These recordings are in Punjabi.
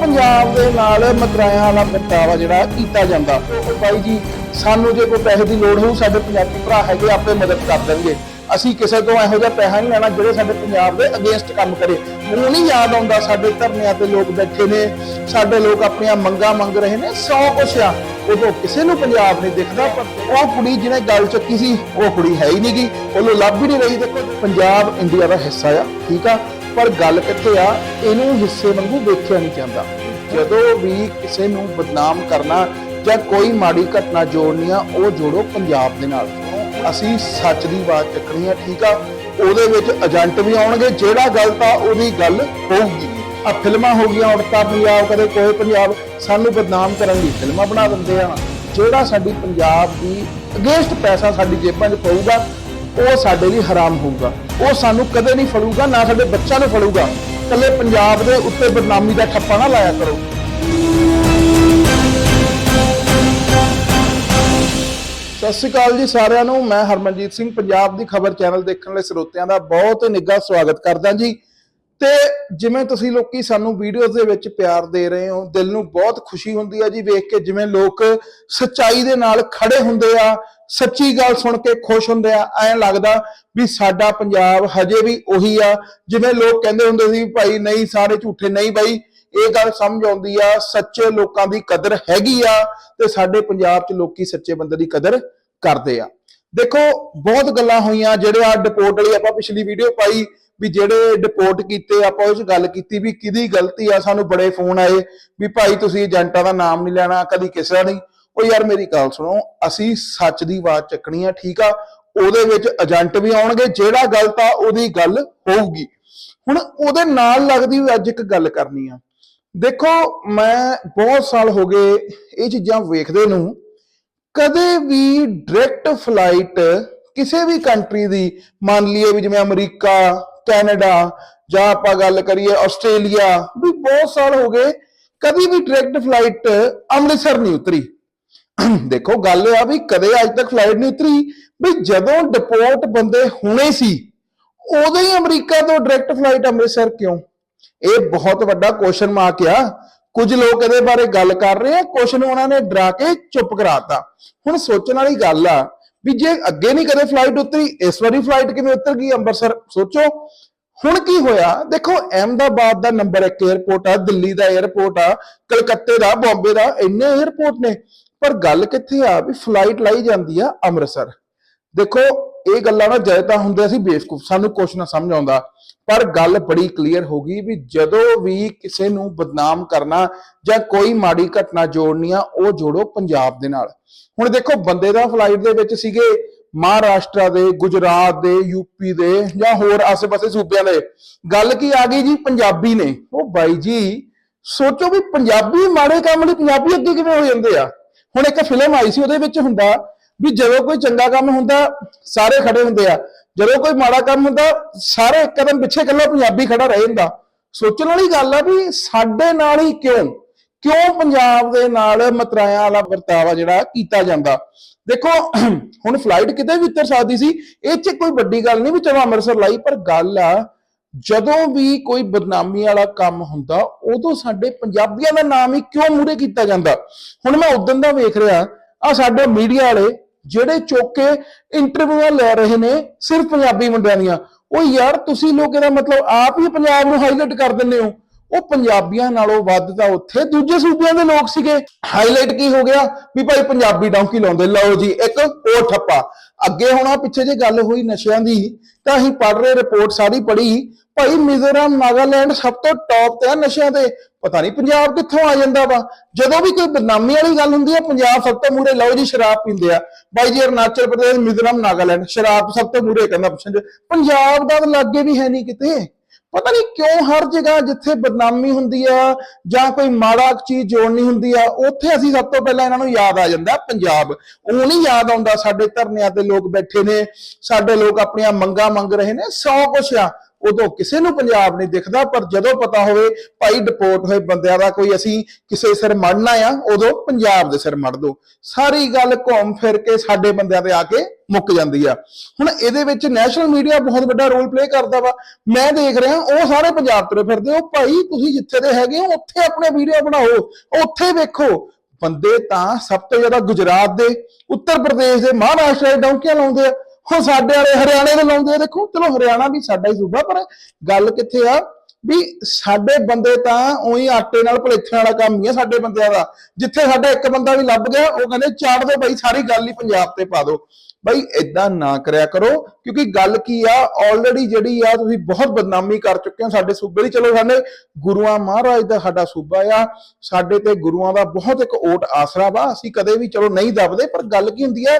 ਪੰਜਾਬ ਦੇ ਨਾਲ ਮਤਰਾਇਆਂ ਵਾਲਾ ਵਰਤਾਵਾ ਜਿਹੜਾ ਕੀਤਾ ਜਾਂਦਾ। ਉਹ ਬਾਈ ਜੀ, ਸਾਨੂੰ ਜੇ ਕੋਈ ਪੈਸੇ ਦੀ ਲੋੜ ਹੋਊ, ਸਾਡੇ ਪੰਜਾਬੀ ਭਰਾ ਹੈਗੇ, ਆਪੇ ਮਦਦ ਕਰ ਦੇਣਗੇ। ਅਸੀਂ ਕਿਸੇ ਤੋਂ ਇਹੋ ਜਿਹਾ ਪੈਸਾ ਨਹੀਂ ਲੈਣਾ ਜਿਹੜੇ ਸਾਡੇ ਪੰਜਾਬ ਦੇ ਅਗੇਂਸਟ ਕੰਮ ਕਰੇ। ਮੈਨੂੰ ਨਹੀਂ ਯਾਦ ਆਉਂਦਾ, ਸਾਡੇ ਧਰਨਿਆਂ ਤੇ ਲੋਕ ਬੈਠੇ ਨੇ, ਸਾਡੇ ਲੋਕ ਆਪਣੀਆਂ ਮੰਗਾਂ ਮੰਗ ਰਹੇ ਨੇ, ਸੌ ਕੁਛ ਆ। ਉਦੋਂ ਕਿਸੇ ਨੂੰ ਪੰਜਾਬ ਨਹੀਂ ਦਿਖਦਾ, ਪਰ ਉਹ ਕੁੜੀ ਜਿਹਨੇ ਗੱਲ ਚੱਕੀ ਸੀ, ਉਹ ਕੁੜੀ ਹੈ ਹੀ ਨਹੀਂਗੀ ਉਹਨੂੰ ਲੱਭ ਹੀ ਨਹੀਂ ਰਹੀ। ਦੇਖੋ, ਪੰਜਾਬ ਇੰਡੀਆ ਦਾ ਹਿੱਸਾ ਆ, ਠੀਕ ਆ? ਪਰ ਗੱਲ ਕਿੱਥੇ ਆ? ਇਹਨੂੰ ਹਿੱਸੇ ਵਾਂਗੂ ਵੇਖਿਆ ਨਹੀਂ ਜਾਂਦਾ। ਜਦੋਂ ਵੀ ਕਿਸੇ ਨੂੰ ਬਦਨਾਮ ਕਰਨਾ ਜਾਂ ਕੋਈ ਮਾੜੀ ਘਟਨਾ ਜੋੜਨੀ ਆ, ਉਹ ਜੋੜੋ ਪੰਜਾਬ ਦੇ ਨਾਲ। ਅਸੀਂ ਸੱਚ ਦੀ ਬਾਤ ਚੱਕਣੀ ਆ, ਠੀਕ ਆ? ਉਹਦੇ ਵਿੱਚ ਏਜੰਟ ਵੀ ਆਉਣਗੇ, ਜਿਹੜਾ ਗਲਤ ਆ, ਉਹਦੀ ਗੱਲ ਹੋਊਗੀ। ਆ ਫਿਲਮਾਂ ਹੋ ਗਈਆਂ ਉੜਤਾ ਪੰਜਾਬ, ਕਦੇ ਕੋਈ ਪੰਜਾਬ। ਸਾਨੂੰ ਬਦਨਾਮ ਕਰਨ ਲਈ ਫਿਲਮਾਂ ਬਣਾ ਦਿੰਦੇ ਆ। ਜਿਹੜਾ ਸਾਡੀ ਪੰਜਾਬ ਦੀ ਅਗੇਂਸਟ ਪੈਸਾ ਸਾਡੀ ਜੇਬਾਂ 'ਚ ਪਊਗਾ ਉਹ ਸਾਡੇ ਲਈ ਹਰਾਮ ਹੋਊਗਾ। ਉਹ ਸਾਨੂੰ ਕਦੇ ਨਹੀਂ ਫੜੂਗਾ, ਨਾ ਸਾਡੇ ਬੱਚਿਆਂ ਨੂੰ ਫੜੂਗਾ। ਕੱਲੇ ਪੰਜਾਬ ਦੇ ਉੱਤੇ ਬਦਨਾਮੀ ਦਾ ਠੱਪਾ ਨਾ ਲਾਇਆ ਕਰੋ। ਸਤਿ ਸ਼੍ਰੀ ਅਕਾਲ ਜੀ ਸਾਰਿਆਂ ਨੂੰ। ਮੈਂ ਹਰਮਨਜੀਤ ਸਿੰਘ, ਪੰਜਾਬ ਦੀ ਖਬਰ ਚੈਨਲ ਦੇਖਣ ਲਈ ਸਰੋਤਿਆਂ ਦਾ ਬਹੁਤ ਨਿੱਘਾ ਸਵਾਗਤ ਕਰਦਾ ਜੀ। ਤੇ ਜਿਵੇਂ ਤੁਸੀਂ ਲੋਕੀ ਸਾਨੂੰ ਵੀਡੀਓਜ਼ ਦੇ ਵਿੱਚ ਪਿਆਰ ਦੇ ਰਹੇ ਹੋ, ਦਿਲ ਨੂੰ ਬਹੁਤ ਖੁਸ਼ੀ ਹੁੰਦੀ ਹੈ ਜੀ ਵੇਖ ਕੇ, ਜਿਵੇਂ ਲੋਕ ਸੱਚਾਈ ਦੇ ਨਾਲ ਖੜੇ ਹੁੰਦੇ ਆ, ਸੱਚੀ ਗੱਲ ਸੁਣ ਕੇ ਖੁਸ਼ ਹੁੰਦੇ ਆ, ਐਂ ਲੱਗਦਾ ਵੀ ਸਾਡਾ ਪੰਜਾਬ ਹਜੇ ਵੀ ਉਹੀ ਆ, ਜਿਵੇਂ ਲੋਕ ਕਹਿੰਦੇ ਹੁੰਦੇ ਸੀ ਭਾਈ ਨਹੀਂ ਸਾਰੇ ਝੂਠੇ, ਨਹੀਂ ਬਾਈ, ਇਹ ਗੱਲ ਸਮਝ ਆਉਂਦੀ ਆ, ਸੱਚੇ ਲੋਕਾਂ ਦੀ ਕਦਰ ਹੈਗੀ ਆ ਤੇ ਸਾਡੇ ਪੰਜਾਬ 'ਚ ਲੋਕੀ ਸੱਚੇ ਬੰਦੇ ਦੀ ਕਦਰ ਕਰਦੇ ਆ। ਦੇਖੋ, ਬਹੁਤ ਗੱਲਾਂ ਹੋਈਆਂ, ਜਿਹੜੇ ਆ ਡਿਪੋਰਟ ਵਾਲੀ ਆਪਾਂ ਪਿਛਲੀ ਵੀਡੀਓ ਪਾਈ ਵੀ ਜਿਹੜੇ ਡਿਪੋਰਟ ਕੀਤੇ ਆਪਾਂ ਉਹ 'ਚ ਗੱਲ ਕੀਤੀ ਵੀ ਕਿਹਦੀ ਗਲਤੀ ਆ, ਸਾਨੂੰ ਬੜੇ ਫੋਨ ਆਏ ਵੀ ਭਾਈ ਤੁਸੀਂ ਏਜੰਟਾਂ ਦਾ ਨਾਮ ਨਹੀਂ ਲੈਣਾ, ਕਦੀ ਕਿਸੇ ਦਾ ਨਹੀਂ। ਉਹ ਯਾਰ ਮੇਰੀ ਗੱਲ ਸੁਣੋ, ਅਸੀਂ ਸੱਚ ਦੀ ਬਾਤ ਚੱਕਣੀ ਆ, ਠੀਕ ਆ? ਉਹਦੇ ਵਿੱਚ ਏਜੰਟ ਵੀ ਆਉਣਗੇ, ਜਿਹੜਾ ਗਲਤ ਆ ਉਹਦੀ ਗੱਲ ਹੋਊਗੀ। ਹੁਣ ਉਹਦੇ ਨਾਲ ਲੱਗਦੀ ਹੋਈ ਅੱਜ ਇੱਕ ਗੱਲ ਕਰਨੀ ਆ। ਦੇਖੋ, ਮੈਂ ਬਹੁਤ ਸਾਲ ਹੋ ਗਏ ਇਹ ਚੀਜ਼ਾਂ ਵੇਖਦੇ ਨੂੰ, ਕਦੇ ਵੀ ਡਾਇਰੈਕਟ ਫਲਾਈਟ ਕਿਸੇ ਵੀ ਕੰਟਰੀ ਦੀ, ਮੰਨ ਲਈਏ ਵੀ ਜਿਵੇਂ ਅਮਰੀਕਾ ਕੈਨੇਡਾ, ਜਾਂ ਆਪਾਂ ਗੱਲ ਕਰੀਏ ਆਸਟ੍ਰੇਲੀਆ, ਵੀ ਬਹੁਤ ਸਾਲ ਹੋ ਗਏ ਕਦੀ ਵੀ ਡਾਇਰੈਕਟ ਫਲਾਈਟ ਅੰਮ੍ਰਿਤਸਰ ਨਹੀਂ ਉਤਰੀ। ਦੇਖੋ, ਗੱਲ ਇਹ ਆ ਵੀ ਕਦੇ ਅੱਜ ਤੱਕ ਫਲਾਈਟ ਨਹੀਂ ਉਤਰੀ ਵੀ ਜਦੋਂ ਡਿਪੋਰਟ ਬੰਦੇ ਹੋਣੇ ਸੀ, ਉਦੋਂ ਹੀ ਅਮਰੀਕਾ ਤੋਂ ਡਾਇਰੈਕਟ ਫਲਾਈਟ ਅੰਮ੍ਰਿਤਸਰ ਕਿਉਂ? ਇਹ ਬਹੁਤ ਵੱਡਾ ਕੁਐਸਚਨ ਮਾਰਕ ਆ। ਕੁਝ ਲੋਕ ਇਹਦੇ ਬਾਰੇ ਗੱਲ ਕਰ ਰਹੇ ਆ, ਕੁਝ ਨੂੰ ਉਹਨਾਂ ਨੇ ਡਰਾ ਕੇ ਚੁੱਪ ਕਰਾਤਾ। ਹੁਣ ਸੋਚਣ ਵਾਲੀ ਗੱਲ ਆ ਵੀ ਜੇ ਅੱਗੇ ਨਹੀਂ ਕਦੇ ਫਲਾਈਟ ਉਤਰੀ, ਇਸ ਵਾਰੀ ਫਲਾਈਟ ਕਿਵੇਂ ਉਤਰ ਗਈ ਅੰਮ੍ਰਿਤਸਰ ਸੋਚੋ। ਹੁਣ ਕੀ ਹੋਇਆ? ਦੇਖੋ, ਅਹਿਮਦਾਬਾਦ ਦਾ ਨੰਬਰ 1 ਏਅਰਪੋਰਟ ਆ, ਦਿੱਲੀ ਦਾ ਏਅਰਪੋਰਟ ਆ, ਕਲਕੱਤੇ ਦਾ, ਬੰਬੇ ਦਾ, ਇੰਨੇ ਏਅਰਪੋਰਟ ਨੇ। ਪਰ ਗੱਲ ਕਿੱਥੇ ਆ ਵੀ ਫਲਾਈਟ ਲਾਈ ਜਾਂਦੀ ਆ ਅੰਮ੍ਰਿਤਸਰ। ਦੇਖੋ ਇਹ ਗੱਲਾਂ ਨਾ ਜਦ ਤਾਂ ਹੁੰਦੇ ਸੀ ਬੇਵਕੂਫ, ਸਾਨੂੰ ਕੁਛ ਨਾ ਸਮਝ ਆਉਂਦਾ। ਪਰ ਗੱਲ ਬੜੀ ਕਲੀਅਰ ਹੋ ਗਈ ਵੀ ਜਦੋਂ ਵੀ ਕਿਸੇ ਨੂੰ ਬਦਨਾਮ ਕਰਨਾ ਜਾਂ ਕੋਈ ਮਾੜੀ ਘਟਨਾ ਜੋੜਨੀ ਆ, ਉਹ ਜੋੜੋ ਪੰਜਾਬ ਦੇ ਨਾਲ। ਹੁਣ ਦੇਖੋ, ਬੰਦੇ ਦਾ ਫਲਾਈਟ ਦੇ ਵਿੱਚ ਸੀਗੇ ਮਹਾਰਾਸ਼ਟਰ ਦੇ, ਗੁਜਰਾਤ ਦੇ ਯੂਪੀ ਦੇ ਜਾਂ ਹੋਰ ਆਸ-ਪਾਸੇ ਸੂਬਿਆਂ ਦੇ। ਗੱਲ ਕੀ ਆ ਗਈ ਜੀ? ਪੰਜਾਬੀ ਨੇ। ਉਹ ਬਾਈ ਜੀ, ਸੋਚੋ ਵੀ ਪੰਜਾਬੀ ਮਾੜੇ ਕੰਮ ਲਈ ਪੰਜਾਬੀ ਅੱਗੇ ਕਿਵੇਂ ਹੋ ਜਾਂਦੇ ਆ। ਹੁਣ ਇੱਕ ਫਿਲਮ ਆਈ ਸੀ, ਉਹਦੇ ਵਿੱਚ ਹੁੰਦਾ ਵੀ ਜਦੋਂ ਕੋਈ ਚੰਗਾ ਕੰਮ ਹੁੰਦਾ, ਸਾਰੇ ਖੜੇ ਹੁੰਦੇ ਆ। ਜਦੋਂ ਕੋਈ ਮਾੜਾ ਕੰਮ ਹੁੰਦਾ, ਸਾਰੇ ਇੱਕ ਕਦਮ ਪਿੱਛੇ ਇਕੱਲਾ ਪੰਜਾਬੀ ਖੜਾ ਰਹਿ ਜਾਂਦਾ। ਸੋਚਣ ਵਾਲੀ ਗੱਲ ਆ ਵੀ ਸਾਡੇ ਨਾਲ ਹੀ ਕਿਉਂ? ਕਿਉਂ ਪੰਜਾਬ ਦੇ ਨਾਲ ਮਤਰਾਇਆਂ ਵਾਲਾ ਵਰਤਾਵਾ ਜਿਹੜਾ ਕੀਤਾ ਜਾਂਦਾ? ਦੇਖੋ, ਹੁਣ ਫਲਾਈਟ ਕਿਤੇ ਵੀ ਉਤਰ ਸਕਦੀ ਸੀ, ਇਹ 'ਚ ਕੋਈ ਵੱਡੀ ਗੱਲ ਨਹੀਂ ਵੀ ਚਲੋ ਅੰਮ੍ਰਿਤਸਰ ਲਾਈ, ਪਰ ਗੱਲ ਆ, ਜਦੋਂ ਵੀ ਕੋਈ ਬਦਨਾਮੀ ਵਾਲਾ ਕੰਮ ਹੁੰਦਾ, ਉਦੋਂ ਸਾਡੇ ਪੰਜਾਬੀਆਂ ਦਾ ਨਾਮ ਹੀ ਕਿਉਂ ਮੂਰੇ ਕੀਤਾ ਜਾਂਦਾ? ਹੁਣ ਮੈਂ ਉਦੋਂ ਦਾ ਵੇਖ ਰਿਹਾ ਆ ਸਾਡੇ ਮੀਡੀਆ ਵਾਲੇ ਜਿਹੜੇ ਚੋਕੇ ਇੰਟਰਵਿਊਆਂ ਲੈ ਰਹੇ ਨੇ, ਸਿਰਫ ਪੰਜਾਬੀ ਮੁੰਡਿਆਂ ਦੀਆਂ। ਉਹ ਯਾਰ, ਤੁਸੀਂ ਲੋਕ ਇਹਦਾ ਮਤਲਬ ਆਪ ਹੀ ਪੰਜਾਬ ਨੂੰ ਹਾਈਲਾਈਟ ਕਰ ਦਿੰਦੇ ਹੋ। ਉਹ ਪੰਜਾਬੀਆਂ ਨਾਲੋਂ ਵੱਧ ਤਾਂ ਉੱਥੇ ਦੂਜੇ ਸੂਬਿਆਂ ਦੇ ਲੋਕ ਸੀਗੇ। ਹਾਈਲਾਈਟ ਕੀ ਹੋ ਗਿਆ? ਵੀ ਭਾਈ ਪੰਜਾਬੀ ਡੌਂਕੀ ਲਾਉਂਦੇ। ਲਓ ਜੀ, ਇੱਕ ਹੋਰ ਠੱਪਾ। ਅੱਗੇ ਹੁਣ ਆ, ਪਿੱਛੇ ਜੇ ਗੱਲ ਹੋਈ ਨਸ਼ਿਆਂ ਦੀ, ਤਾਂ ਅਸੀਂ ਪੜ ਰਹੇ ਰਿਪੋਰਟ ਸਾਰੀ ਪੜ੍ਹੀ, ਭਾਈ ਮਿਜ਼ੋਰਮ ਨਾਗਾਲੈਂਡ ਸਭ ਤੋਂ ਟੌਪ ਤੇ ਆ ਨਸ਼ਿਆਂ ਦੇ ਪਤਾ ਨਹੀਂ ਪੰਜਾਬ ਕਿੱਥੋਂ ਆ ਜਾਂਦਾ ਵਾ। ਜਦੋਂ ਵੀ ਕੋਈ ਬਦਨਾਮੀ ਵਾਲੀ ਗੱਲ ਹੁੰਦੀ ਹੈ ਪੰਜਾਬ ਸਭ ਤੋਂ ਮੂਰੇ ਲਓ ਜੀ, ਸ਼ਰਾਬ ਪੀਂਦੇ ਆ। ਬਾਈ ਜੀ, ਅਰੁਣਾਚਲ ਪ੍ਰਦੇਸ਼, ਮਿਜ਼ੋਰਮ, ਨਾਗਾਲੈਂਡ, ਸ਼ਰਾਬ ਸਭ ਤੋਂ ਮੂਰੇ ਕਹਿੰਦਾ ਪੁੱਛਣ ਪੰਜਾਬ ਦਾ ਤਾਂ ਲਾਗੇ ਵੀ ਹੈ ਨਹੀਂ ਕਿਤੇ। ਪਤਾ ਨਹੀਂ ਕਿਉਂ ਹਰ ਜਗ੍ਹਾ ਜਿੱਥੇ ਬਦਨਾਮੀ ਹੁੰਦੀ ਆ ਜਾਂ ਕੋਈ ਮਾੜਾ ਚੀਜ਼ ਜੋੜਨੀ ਹੁੰਦੀ ਆ, ਉੱਥੇ ਅਸੀਂ ਸਭ ਤੋਂ ਪਹਿਲਾਂ ਇਹਨਾਂ ਨੂੰ ਯਾਦ ਆ ਜਾਂਦਾ, ਪੰਜਾਬ। ਉਹ ਨਹੀਂ ਯਾਦ ਆਉਂਦਾ ਸਾਡੇ ਧਰਨਿਆਂ ਤੇ ਲੋਕ ਬੈਠੇ ਨੇ, ਸਾਡੇ ਲੋਕ ਆਪਣੀਆਂ ਮੰਗਾਂ ਮੰਗ ਰਹੇ ਨੇ, ਸੌ ਕੁਛ ਆ। ਉਦੋਂ ਕਿਸੇ ਨੂੰ ਪੰਜਾਬ ਨਹੀਂ ਦਿਖਦਾ, ਪਰ ਜਦੋਂ ਪਤਾ ਹੋਵੇ ਭਾਈ ਡਿਪੋਰਟ ਹੋਏ ਬੰਦਿਆਂ ਦਾ ਕੋਈ ਅਸੀਂ ਕਿਸੇ ਸਿਰ ਮੜਨਾ ਆ ਉਦੋਂ ਪੰਜਾਬ ਦੇ ਸਿਰ ਮੜ ਦੋ। ਸਾਰੀ ਗੱਲ ਘੁੰਮ ਫਿਰ ਕੇ ਸਾਡੇ ਬੰਦਿਆਂ ਤੇ ਆ ਕੇ ਮੁੱਕ ਜਾਂਦੀ ਆ। ਹੁਣ ਇਹਦੇ ਵਿੱਚ ਨੈਸ਼ਨਲ ਮੀਡੀਆ ਬਹੁਤ ਵੱਡਾ ਰੋਲ ਪਲੇ ਕਰਦਾ ਵਾ। ਮੈਂ ਦੇਖ ਰਿਹਾ, ਉਹ ਸਾਰੇ ਪੰਜਾਬ ਤੁਰੇ ਫਿਰਦੇ ਹੋ ਭਾਈ ਤੁਸੀਂ ਜਿੱਥੇ ਦੇ ਹੈਗੇ ਹੋ, ਉੱਥੇ ਆਪਣੇ ਵੀਡੀਓ ਬਣਾਓ, ਉੱਥੇ ਵੇਖੋ। ਬੰਦੇ ਤਾਂ ਸਭ ਤੋਂ ਜ਼ਿਆਦਾ ਗੁਜਰਾਤ ਦੇ, ਉੱਤਰ ਪ੍ਰਦੇਸ਼ ਦੇ, ਮਹਾਰਾਸ਼ਟਰ ਦੇ ਡੌਂਕੀਆਂ ਲਾਉਂਦੇ ਆ। ਹੁਣ ਸਾਡੇ ਵਾਲੇ ਹਰਿਆਣੇ ਦੇ ਲਾਉਂਦੇ ਆ, ਦੇਖੋ, ਚਲੋ ਹਰਿਆਣਾ ਵੀ ਸਾਡਾ ਹੀ ਸੂਬਾ, ਪਰ ਗੱਲ ਕਿੱਥੇ ਆ? ਵੀ ਸਾਡੇ ਬੰਦੇ ਤਾਂ ਉਹੀ ਆਟੇ ਨਾਲ ਭਲੇਥਿਆਂ ਵਾਲਾ ਕੰਮ ਹੀ ਆ ਸਾਡੇ ਬੰਦਿਆਂ ਦਾ। ਜਿੱਥੇ ਸਾਡਾ ਇੱਕ ਬੰਦਾ ਵੀ ਲੱਭ ਗਿਆ, ਉਹ ਕਹਿੰਦੇ ਚਾੜ ਦੋ ਬਈ, ਸਾਰੀ ਗੱਲ ਹੀ ਪੰਜਾਬ ਤੇ ਪਾ ਦਿਓ। ਬਈ ਇਦਾਂ ਨਾ ਕਰਿਆ ਕਰੋ, ਕਿਉਂਕਿ ਗੱਲ ਕੀ ਆ ਆਲਰੇਡੀ ਜਿਹੜੀ ਆ, ਤੁਸੀਂ ਬਹੁਤ ਬਦਨਾਮੀ ਕਰ ਚੁੱਕੇ ਹੋ ਸਾਡੇ ਸੂਬੇ ਦੀ। ਚਲੋ ਸਾਡੇ ਗੁਰੂਆਂ ਮਹਾਰਾਜ ਦਾ ਸਾਡਾ ਸੂਬਾ ਆ, ਸਾਡੇ ਤੇ ਗੁਰੂਆਂ ਦਾ ਬਹੁਤ ਇੱਕ ਓਟ ਆਸਰਾ ਵਾ, ਅਸੀਂ ਕਦੇ ਵੀ ਚਲੋ ਨਹੀਂ ਦੱਬਦੇ, ਪਰ ਗੱਲ ਕੀ ਹੁੰਦੀ ਆ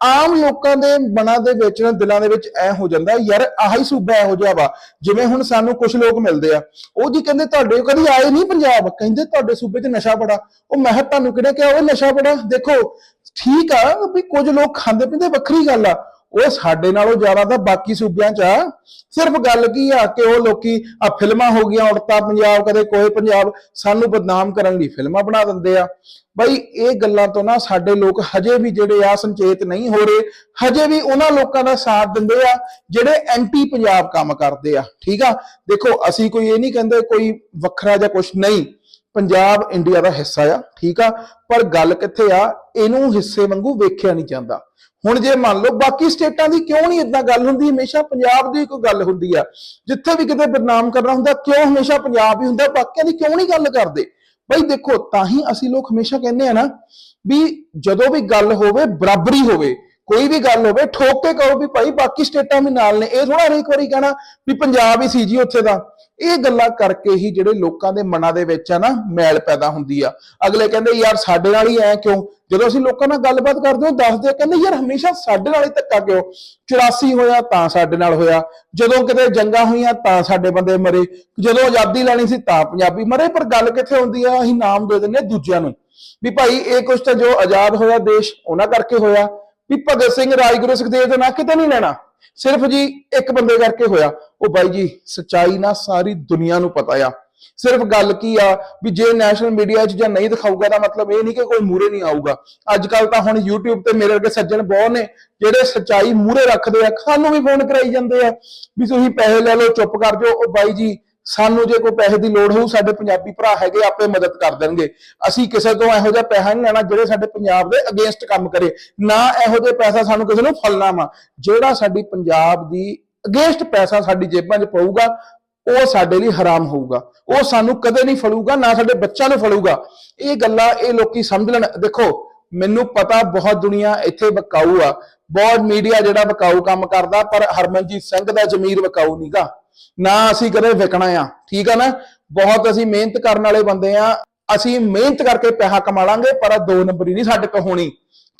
ਆਮ ਲੋਕਾਂ ਦੇ ਮਨਾਂ ਦੇ ਵਿੱਚ ਨਾ ਦਿਲਾਂ ਦੇ ਵਿੱਚ ਐ ਹੋ ਜਾਂਦਾ, ਯਾਰ ਆਹੀ ਸੂਬਾ ਇਹੋ ਜਿਹਾ ਵਾ, ਜਿਵੇਂ ਹੁਣ ਸਾਨੂੰ ਕੁਝ ਲੋਕ ਮਿਲਦੇ ਆ। ਉਹ ਜੀ ਕਹਿੰਦੇ ਤੁਹਾਡੇ ਕਦੀ ਆਏ ਨਹੀਂ ਪੰਜਾਬ, ਕਹਿੰਦੇ ਤੁਹਾਡੇ ਸੂਬੇ 'ਚ ਨਸ਼ਾ ਬੜਾ। ਉਹ ਮੈਂ ਤੁਹਾਨੂੰ ਕਿਹੜਾ ਕਿਹਾ, ਉਹ ਨਸ਼ਾ ਬੜਾ। ਦੇਖੋ, ਠੀਕ ਆ ਵੀ ਕੁਝ ਲੋਕ ਖਾਂਦੇ ਪੀਂਦੇ ਵੱਖਰੀ ਗੱਲ ਆ। ਉਹ ਸਾਡੇ ਨਾਲੋਂ ਜ਼ਿਆਦਾ ਤਾਂ ਬਾਕੀ ਸੂਬਿਆਂ 'ਚ ਆ। ਸਿਰਫ ਗੱਲ ਕੀ ਆ ਕਿ ਉਹ ਲੋਕੀ ਆ ਫਿਲਮਾਂ ਹੋ ਗਈਆਂ ਉੜਤਾ ਪੰਜਾਬ, ਕਦੇ ਕੋਈ ਪੰਜਾਬ, ਸਾਨੂੰ ਬਦਨਾਮ ਕਰਨ ਲਈ ਫਿਲਮਾਂ ਬਣਾ ਦਿੰਦੇ ਆ। ਬਈ ਇਹ ਗੱਲਾਂ ਤੋਂ ਨਾ ਸਾਡੇ ਲੋਕ ਹਜੇ ਵੀ ਜਿਹੜੇ ਆ ਸੰਚੇਤ ਨਹੀਂ ਹੋ ਰਹੇ, ਹਜੇ ਵੀ ਉਹਨਾਂ ਲੋਕਾਂ ਦਾ ਸਾਥ ਦਿੰਦੇ ਆ, ਜਿਹੜੇ ਐਂਟੀ ਪੰਜਾਬ ਕੰਮ ਕਰਦੇ ਆ। ਠੀਕ ਆ? ਦੇਖੋ, ਅਸੀਂ ਕੋਈ ਇਹ ਨਹੀਂ ਕਹਿੰਦੇ ਕੋਈ ਵੱਖਰਾ ਜਾਂ ਕੁਝ ਨਹੀਂ। ਪੰਜਾਬ ਇੰਡੀਆ ਦਾ ਹਿੱਸਾ ਆ, ਠੀਕ ਆ? ਪਰ ਗੱਲ ਕਿੱਥੇ ਆ? ਇਹਨੂੰ ਹਿੱਸੇ ਵਾਂਗੂ ਵੇਖਿਆ ਨਹੀਂ ਜਾਂਦਾ। ਹੁਣ ਜੇ ਮੰਨ ਲਓ ਬਾਕੀ ਸਟੇਟਾਂ ਦੀ ਕਿਉਂ ਨਹੀਂ ਇਦਾਂ ਗੱਲ ਹੁੰਦੀ, ਹਮੇਸ਼ਾ ਪੰਜਾਬ ਦੀ ਕੋਈ ਗੱਲ ਹੁੰਦੀ ਆ। ਜਿੱਥੇ ਵੀ ਕਿਤੇ ਬਦਨਾਮ ਕਰਨਾ ਹੁੰਦਾ, ਕਿਉਂ ਹਮੇਸ਼ਾ ਪੰਜਾਬ ਹੀ ਹੁੰਦਾ, ਬਾਕੀਆਂ ਦੀ ਕਿਉਂ ਨਹੀਂ ਗੱਲ ਕਰਦੇ? ਬਈ ਦੇਖੋ, ਤਾਂ ਹੀ ਅਸੀਂ ਲੋਕ ਹਮੇਸ਼ਾ ਕਹਿੰਦੇ ਆ ਨਾ ਵੀ ਜਦੋਂ ਵੀ ਗੱਲ ਹੋਵੇ, ਬਰਾਬਰੀ ਹੋਵੇ। ਕੋਈ ਵੀ ਗੱਲ ਹੋਵੇ, ਠੋਕ ਕੇ ਕਹੋ ਵੀ ਭਾਈ ਬਾਕੀ ਸਟੇਟਾਂ ਵੀ ਨਾਲ ਨੇ। ਇਹ ਥੋੜਾ ਹਰੇਕ ਵਾਰੀ ਕਹਿਣਾ ਵੀ ਪੰਜਾਬ ਹੀ ਸੀ ਜੀ ਉੱਥੇ ਦਾ। ਇਹ ਗੱਲਾਂ ਕਰਕੇ ਹੀ ਜਿਹੜੇ ਲੋਕਾਂ ਦੇ ਮਨਾਂ ਦੇ ਵਿੱਚ ਆ ਨਾ, ਮੈਲ ਪੈਦਾ ਹੁੰਦੀ ਆ। ਅਗਲੇ ਕਹਿੰਦੇ, ਯਾਰ ਸਾਡੇ ਨਾਲ ਹੀ ਐ ਕਿਉਂ? ਜਦੋਂ ਅਸੀਂ ਲੋਕਾਂ ਨਾਲ ਗੱਲਬਾਤ ਕਰਦੇ ਹਾਂ ਦੱਸਦੇ ਆ, ਕਹਿੰਦੇ, ਯਾਰ ਹਮੇਸ਼ਾ ਸਾਡੇ ਨਾਲ ਹੀ ਧੱਕਾ ਕਿਉਂ? 84 ਹੋਇਆ ਤਾਂ ਸਾਡੇ ਨਾਲ ਹੋਇਆ। ਜਦੋਂ ਕਿਤੇ ਜੰਗਾਂ ਹੋਈਆਂ ਤਾਂ ਸਾਡੇ ਬੰਦੇ ਮਰੇ। ਜਦੋਂ ਆਜ਼ਾਦੀ ਲੈਣੀ ਸੀ ਤਾਂ ਪੰਜਾਬੀ ਮਰੇ। ਪਰ ਗੱਲ ਕਿੱਥੇ ਹੁੰਦੀ ਆ? ਅਸੀਂ ਨਾਮ ਦੇ ਦਿੰਦੇ ਆ ਦੂਜਿਆਂ ਨੂੰ। ਵੀ ਭਾਈ, ਇਹ ਕੁਛ ਤਾਂ ਜੋ ਆਜ਼ਾਦ ਹੋਇਆ ਦੇਸ਼, ਉਹਨਾਂ ਕਰਕੇ ਹੋਇਆ। ਵੀ ਭਗਤ ਸਿੰਘ ਰਾਜਗੁਰੂ ਸੁਖਦੇਵ ਦਾ ਨਾਂ ਕਿਤੇ ਨਹੀਂ ਲੈਣਾ। ਸਿਰਫ ਜੀ ਇੱਕ ਬੰਦੇ ਕਰਕੇ ਹੋਇਆ। ਉਹ ਬਾਈ ਜੀ, ਸਚਾਈ ਨਾ ਸਾਰੀ ਦੁਨੀਆ ਨੂੰ ਪਤਾ ਆ। ਸਿਰਫ ਗੱਲ ਕੀ ਆ ਵੀ ਜੇ ਨੈਸ਼ਨਲ ਮੀਡੀਆ 'ਚ ਜਾਂ ਨਹੀਂ ਦਿਖਾਊਗਾ ਤਾਂ ਮਤਲਬ ਇਹ ਨਹੀਂ ਕਿ ਕੋਈ ਮੂਰੇ ਨਹੀਂ ਆਊਗਾ। ਅੱਜ ਕੱਲ ਤਾਂ ਹੁਣ YouTube ਤੇ ਮੇਰੇ ਵਰਗੇ ਸੱਜਣ ਬਹੁਤ ਨੇ, ਜਿਹੜੇ ਸਚਾਈ ਮੂਰੇ ਰੱਖਦੇ ਆ, ਸਾਨੂੰ ਵੀ ਫੋਨ ਕਰਾਈ ਜਾਂਦੇ ਆ। ਵੀ ਤੁਸੀਂ ਪੈਸੇ ਲੈ ਲਓ, ਚੁੱਪ ਕਰ ਜਾਓ। ਉਹ ਬਾਈ ਜੀ ਸਾਨੂੰ ਜੇ ਕੋਈ ਪੈਸੇ ਦੀ ਲੋੜ ਹੋਊ, ਸਾਡੇ ਪੰਜਾਬੀ ਭਰਾ ਹੈਗੇ, ਆਪੇ ਮਦਦ ਕਰ ਦੇਣਗੇ। ਅਸੀਂ ਕਿਸੇ ਤੋਂ ਇਹੋ ਜਿਹਾ ਪੈਸਾ ਨਹੀਂ ਲੈਣਾ ਜਿਹੜੇ ਸਾਡੇ ਪੰਜਾਬ ਦੇ ਅਗੇਂਸਟ ਕੰਮ ਕਰੇ। ਨਾ ਇਹੋ ਜਿਹਾ ਪੈਸਾ ਸਾਨੂੰ ਕਿਸੇ ਨੂੰ ਫਲਣਾ ਵਾ। ਜਿਹੜਾ ਸਾਡੀ ਪੰਜਾਬ ਦੀ ਅਗੇਂਸਟ ਪੈਸਾ ਸਾਡੀ ਜੇਬਾਂ 'ਚ ਪਊਗਾ, ਉਹ ਸਾਡੇ ਲਈ ਹਰਾਮ ਹੋਊਗਾ। ਉਹ ਸਾਨੂੰ ਕਦੇ ਨਹੀਂ ਫਲੂਗਾ ਨਾ ਸਾਡੇ ਬੱਚਿਆਂ ਨੂੰ ਫਲੂਗਾ ਇਹ ਗੱਲਾਂ ਇਹ ਲੋਕੀ ਸਮਝ ਲੈਣ। ਦੇਖੋ, ਮੈਨੂੰ ਪਤਾ ਬਹੁਤ ਦੁਨੀਆ ਇੱਥੇ ਬਕਾਊ ਆ। ਬਹੁਤ ਮੀਡੀਆ ਜਿਹੜਾ ਬਕਾਊ ਕੰਮ ਕਰਦਾ, ਪਰ ਹਰਮਨਜੀਤ ਸਿੰਘ ਦਾ ਜ਼ਮੀਰ ਵਕਾਊ ਨਹੀਂਗਾ ਨਾ ਅਸੀਂ ਕਦੇ ਵਿਕਣਾ ਆ, ਠੀਕ ਆ ਨਾ? ਬਹੁਤ ਅਸੀਂ ਮਿਹਨਤ ਕਰਨ ਵਾਲੇ ਬੰਦੇ ਆ, ਅਸੀਂ ਮਿਹਨਤ ਕਰਕੇ ਪੈਸਾ ਕਮਾ ਲਾਂਗੇ, ਪਰ ਆ ਦੋ ਨੰਬਰੀ ਨਹੀਂ ਸਾਡੇ ਕੋਲ ਹੋਣੀ।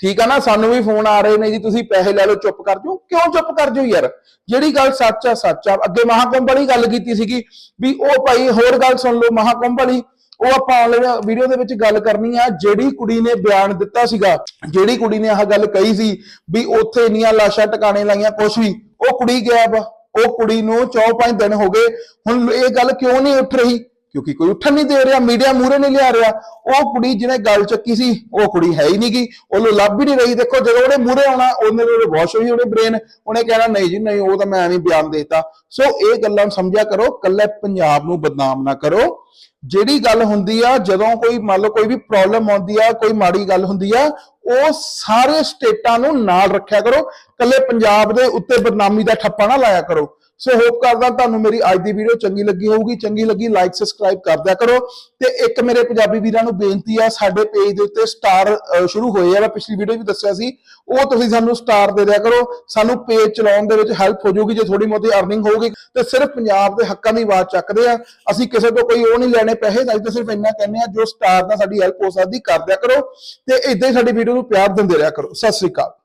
ਠੀਕ ਆ ਨਾ? ਸਾਨੂੰ ਵੀ ਫੋਨ ਆ ਰਹੇ ਨੇ ਜੀ, ਤੁਸੀਂ ਪੈਸੇ ਲੈ ਲਓ, ਚੁੱਪ ਕਰ ਜਾਓ। ਕਿਉਂ ਚੁੱਪ ਕਰ ਜਾਓ ਯਾਰ? ਜਿਹੜੀ ਗੱਲ ਸੱਚ ਆ ਸੱਚ ਆ। ਅੱਗੇ ਮਹਾਕੁੰਭ ਵਾਲੀ ਗੱਲ ਕੀਤੀ ਸੀਗੀ ਵੀ ਉਹ ਭਾਈ ਹੋਰ ਗੱਲ ਸੁਣ ਲਓ ਮਹਾਕੁੰਭ ਵਾਲੀ। ਉਹ ਆਪਾਂ ਆਨਲਾਈਨ ਵੀਡੀਓ ਦੇ ਵਿੱਚ ਗੱਲ ਕਰਨੀ ਆ, ਜਿਹੜੀ ਕੁੜੀ ਨੇ ਬਿਆਨ ਦਿੱਤਾ ਸੀਗਾ, ਜਿਹੜੀ ਕੁੜੀ ਨੇ ਆਹ ਗੱਲ ਕਹੀ ਸੀ ਵੀ ਉੱਥੇ ਇੰਨੀਆਂ ਲਾਸ਼ਾਂ ਟਿਕਾਣੇ ਲਾਈਆਂ, ਕੁਛ ਵੀ, ਉਹ ਕੁੜੀ ਗਾਇਬ ਆ। ਉਹ ਕੁੜੀ ਨੂੰ 4-5 ਦਿਨ ਹੋ ਗਏ। ਹੁਣ ਇਹ ਗੱਲ ਕਿਉਂ ਨਹੀਂ ਉੱਠ ਰਹੀ? ਕਿਉਂਕਿ ਕੋਈ ਉੱਠਣ ਨਹੀਂ ਦੇ ਰਿਹਾ, ਮੀਡੀਆ ਮੂਰੇ ਨਹੀਂ ਲਿਆ ਰਿਹਾ। ਉਹ ਕੁੜੀ ਜਿਹਨੇ ਗੱਲ ਚੱਕੀ ਸੀ, ਉਹ ਕੁੜੀ ਹੈ ਹੀ ਨਹੀਂਗੀ ਉਹਨੂੰ ਲੱਭ ਹੀ ਨਹੀਂ ਰਹੀ। ਦੇਖੋ, ਜਦੋਂ ਉਹਨੇ ਮੂਰੇ ਆਉਣਾ, ਉਹਨੇ ਉਹਦੇ ਵਾਸ਼ ਹੋਈ ਉਹਨੇ ਬ੍ਰੇਨ ਉਹਨੇ ਕਹਿਣਾ, ਨਹੀਂ ਜੀ, ਨਹੀਂ, ਉਹ ਤਾਂ ਮੈਂ ਐਵੇਂ ਬਿਆਨ ਦੇਤਾ। ਸੋ ਇਹ ਗੱਲਾਂ ਨੂੰ ਸਮਝਿਆ ਕਰੋ। ਕੱਲੇ ਪੰਜਾਬ ਨੂੰ ਬਦਨਾਮ ਨਾ ਕਰੋ। ਜਿਹੜੀ ਗੱਲ ਹੁੰਦੀ ਆ, ਜਦੋਂ ਕੋਈ ਮੰਨ ਲਓ ਕੋਈ ਵੀ ਪ੍ਰੋਬਲਮ ਆਉਂਦੀ ਆ, ਕੋਈ ਮਾੜੀ ਗੱਲ ਹੁੰਦੀ ਆ, ਉਹ ਸਾਰੇ ਸਟੇਟਾਂ ਨੂੰ ਨਾਲ ਰੱਖਿਆ ਕਰੋ। ਕੱਲੇ ਪੰਜਾਬ ਦੇ ਉੱਤੇ ਬਦਨਾਮੀ ਦਾ ਠੱਪਾ ਨਾ ਲਾਇਆ ਕਰੋ। ਸੋ ਹੋਪ ਕਰਦਾ ਤੁਹਾਨੂੰ ਮੇਰੀ ਅੱਜ ਦੀ ਵੀਡੀਓ ਚੰਗੀ ਲੱਗੀ ਹੋਊਗੀ। ਚੰਗੀ ਲੱਗੀ ਲਾਈਕ ਸਬਸਕ੍ਰਾਈਬ ਕਰਦਿਆ ਕਰੋ। ਤੇ ਇੱਕ ਮੇਰੇ ਪੰਜਾਬੀ ਵੀਰਾਂ ਨੂੰ ਬੇਨਤੀ ਆ, ਸਾਡੇ ਪੇਜ ਦੇ ਉੱਤੇ ਸਟਾਰ ਸ਼ੁਰੂ ਹੋਏ ਆ। ਮੈਂ ਪਿਛਲੀ ਵੀਡੀਓ ਵੀ ਦੱਸਿਆ ਸੀ, ਉਹ ਤੁਸੀਂ ਸਾਨੂੰ ਸਟਾਰ ਦੇ ਦਿਆ ਕਰੋ। ਸਾਨੂੰ ਪੇਜ ਚਲਾਉਣ ਦੇ ਵਿੱਚ ਹੈਲਪ ਹੋ ਜਾਊਗੀ, ਜੇ ਥੋੜੀ ਬਹੁਤੀ ਅਰਨਿੰਗ ਹੋਊਗੀ। ਤੇ ਸਿਰਫ ਪੰਜਾਬ ਦੇ ਹੱਕਾਂ ਦੀ ਆਵਾਜ਼ ਚੱਕਦੇ ਆ। ਅਸੀਂ ਕਿਸੇ ਤੋਂ ਕੋਈ ਉਹ ਨਹੀਂ ਲੈਣੇ ਪੈਸੇ, ਅਸੀਂ ਤਾਂ ਸਿਰਫ ਇੰਨਾ ਕਹਿੰਦੇ ਆ, ਜੋ ਸਟਾਰ ਨਾਲ ਸਾਡੀ ਹੈਲਪ ਹੋ ਸਕਦੀ, ਕਰ ਦਿਆ ਕਰੋ। ਤੇ ਇਦਾਂ ਹੀ ਸਾਡੀ ਵੀਡੀਓ ਨੂੰ ਪਿਆਰ ਦਿੰਦੇ ਰਿਹਾ ਕਰੋ। ਸਤਿ ਸ੍ਰੀ ਅਕਾਲ।